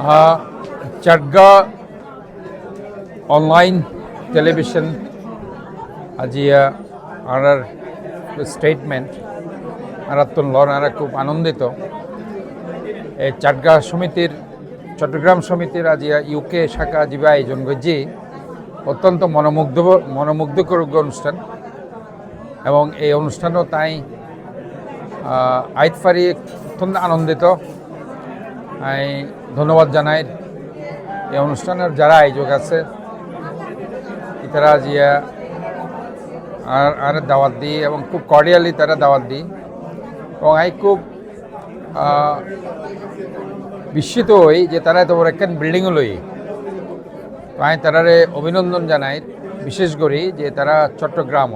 Uh, Chadga online television আজিয়া আনার statement আরাত্তন লড়ারা খুব আনন্দিত। এই চাটগা সমিতির চট্টগ্রাম সমিতির আজিয়া ইউকে শাখা জীবা আয়োজন করছি অত্যন্ত মনোমুগ্ধ মনোমুগ্ধকর অনুষ্ঠান। এবং এই অনুষ্ঠানও তাই আইতফারি অত্যন্ত আনন্দিত। ধন্যবাদ জানাই এই অনুষ্ঠানের যারা আয়োজক আছে তারা জিয়া আর আর দাওয়াত দিই এবং খুব কর্ডিয়ালি তারা দাওয়াত দিই। এবং আমি খুব বিস্মিত হই যে তারা এত বড় একখান বিল্ডিংও লই। তো আমি তারারে অভিনন্দন জানাই, বিশেষ করি যে তারা চট্টগ্রাম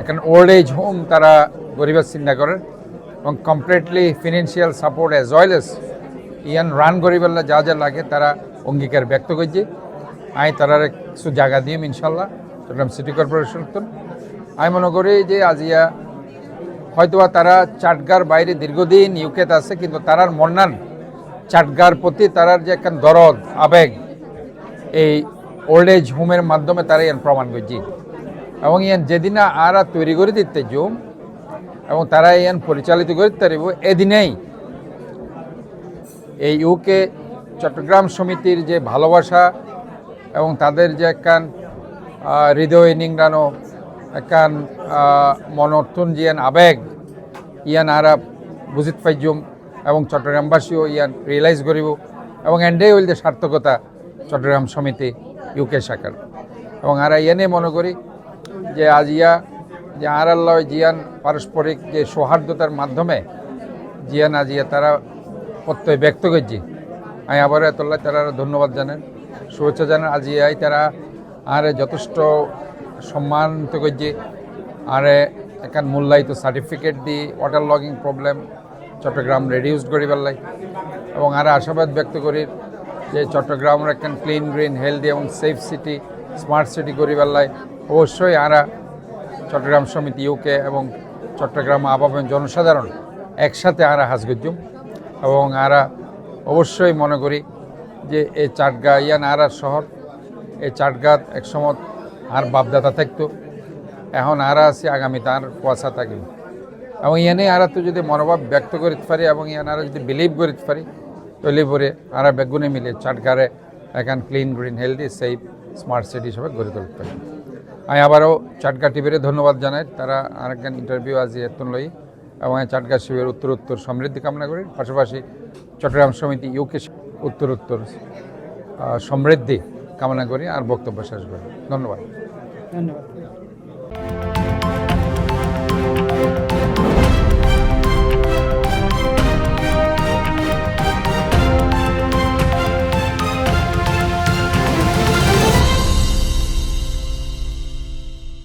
এখন ওল্ড এজ হোম তারা গরিবের চিন্তা করেন এবং completely financial support as well S ইয়ান রান গরিবেল্লা যা যা লাগে তারা অঙ্গীকার ব্যক্ত করছে। আমি তারার কিছু জায়গা দিয়ে ইনশাল্লাহ চট্টগ্রাম সিটি কর্পোরেশন আমি মনে করি যে আজিয়া হয়তোবা তারা চাটগার বাইরে দীর্ঘদিন ইউকেতে আছে, কিন্তু তারার মন্নান চাটগার প্রতি তারার যে একটা দরদ, আবেগ, এই ওল্ড এজ হোমের মাধ্যমে তারা ইয়ান প্রমাণ করছি। এবং ইয়ান যেদিন আর তৈরি করে দিতে জুম এবং তারা ইয়ান পরিচালিত করতে পারিব এদিনেই এই ইউকে চট্টগ্রাম সমিতির যে ভালোবাসা এবং তাদের যে একখান আহ, হৃদয় নিংড়ানো একখান আহ, মনর্থন জিয়ান আবেগ ইয়ান আরা বুঝিত পাইজুম এবং চট্টগ্রামবাসীও ইয়ান রিয়েলাইজ করিব এবং এন্ডে হইল যে সার্থকতা চট্টগ্রাম সমিতি ইউকে শাখার। এবং আরা ইয়ানে মনে করি যে আজ ইয়া যে আর আল্লাহ জিয়ান পারস্পরিক যে সৌহার্দ্যতার মাধ্যমে জিয়ান আজিয়া তারা প্রত্যয় ব্যক্ত করছে। আমি আবার এতল্লাহ তারা ধন্যবাদ জানেন শুভেচ্ছা জানান আজিয়াই তারা আর যথেষ্ট সম্মানিত করছে, আরে এখান মূল্যায়িত সার্টিফিকেট দি water logging problem Chattogram reduce করি পেলাই এবং আর আশাবাদ ব্যক্ত করি যে চট্টগ্রামের একখান ক্লিন গ্রিন হেলদি এবং সেফ সিটি স্মার্ট সিটি করি পেলাই অবশ্যই আরা চট্টগ্রাম সমিতি ইউকে এবং চট্টগ্রাম আবাবেন জনসাধারণ একসাথে আরা হাজগুজুম এবং আরা অবশ্যই মনে করি যে এই চাটগা ইয়ান আর শহর, এই চাটগাত একসময় আর বাপদাতা থাকতো। এখন আরা আছে, আগামী তার কুয়াশা থাকিব এবং ইয়ানে আরা তো যদি মনোভাব ব্যক্ত করতে পারি এবং ইয়ান আরা যদি বিলিভ করিতে পারি তৈলি পরে আরা বেগুনে মিলে চাটগারে এখন clean green healthy safe smart city হিসেবে গড়ে তুলতে পারি। আমি আবারও চাটগা টিভিরে ধন্যবাদ জানাই। তারা আরেকজন ইন্টারভিউ আজ এতন লই এবং চাটগা শিবের উত্তর উত্তর সমৃদ্ধি কামনা করি। পাশাপাশি চট্টগ্রাম সমিতি ইউকে উত্তর উত্তর সমৃদ্ধি কামনা করি আর বক্তব্য শেষ করি। ধন্যবাদ। ধন্যবাদ।